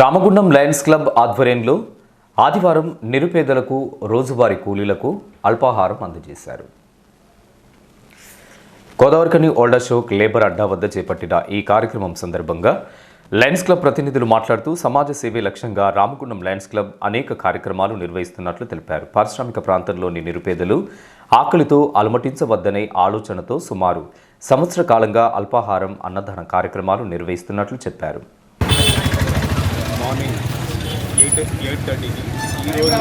Ramagundam Lions club ఆధ్వర్యంలో ఆదివారం నిరుపేదలకు రోజువారీ కూలీలకు అల్పాహారం అందజేశారు. గోదావరికని ఓల్డ్ అశోక్ లేబర్ అడ్డా వద్ద చేపట్టిన ఈ కార్యక్రమం సందర్భంగా లయన్స్ క్లబ్ ప్రతినిధులు మాట్లాడుతూ సమాజ సేవే లక్ష్యంగా రామగుండం లయన్స్ క్లబ్ అనేక కార్యక్రమాలు నిర్వహిస్తున్నట్లు తెలిపారు. పారిశ్రామిక ప్రాంతంలోని నిరుపేదలు ఆకలితో అలమటించవద్దనే ఆలోచనతో సుమారు సంవత్సర కాలంగా అల్పాహారం అన్నదాన కార్యక్రమాలు నిర్వహిస్తున్నట్లు చెప్పారు. ఎయిట్ ఎయిట్ థర్టీకి ఈరోజు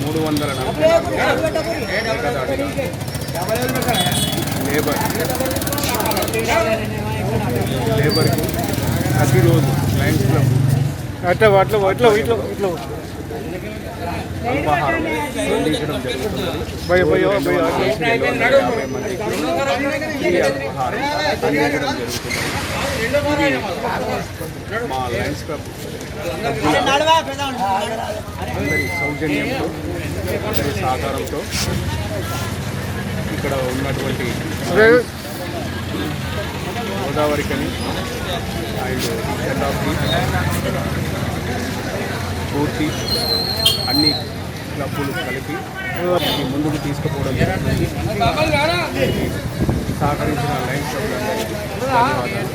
మూడు వందల నలభై లేబర్ లేబర్కి ప్రతిరోజు లయన్స్ క్లబ్ అట్లా అట్లా ఇట్లా ఇట్లా ఇట్లా అల్పాహారం అందించడం జరుగుతున్నది భయ భయ భయ రెండు వందల యాభై మందికి ఈ అల్పాహారం అందించడం జరుగుతున్నది ఇది మా లయన్స్ క్లబ్ అందరి సౌజన్యంతో అందరి సహకారంతో ఇక్కడ ఉన్నటువంటి గోదావరి కని అండ్ హెడ్ ఆఫ్ ది పూర్తి అన్ని క్లబ్బులు కలిపి ముందుకు తీసుకుపోవడం జరుగుతుంది. సహకరించిన లైన్స్ క్లబ్లందరికీ ధన్యవాదాలు.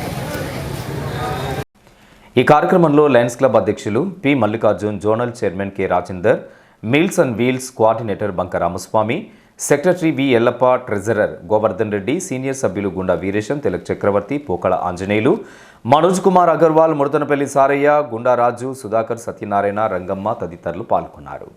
ఈ కార్యక్రమంలో లయన్స్ క్లబ్ అధ్యక్షులు P Mallikarjun zonal chairman K Rajender meals and wheels coordinator Banka Ramaswamy secretary V Yellappa treasurer Govardhan Reddy senior సభ్యులు గుండా వీరేశం తిలక్ చక్రవర్తి పోకళ ఆంజనేయులు మనోజ్ కుమార్ అగర్వాల్ ముడతనపల్లి సారయ్య గుండారాజు సుధాకర్ సత్యనారాయణ రంగమ్మ తదితరులు పాల్గొన్నారు.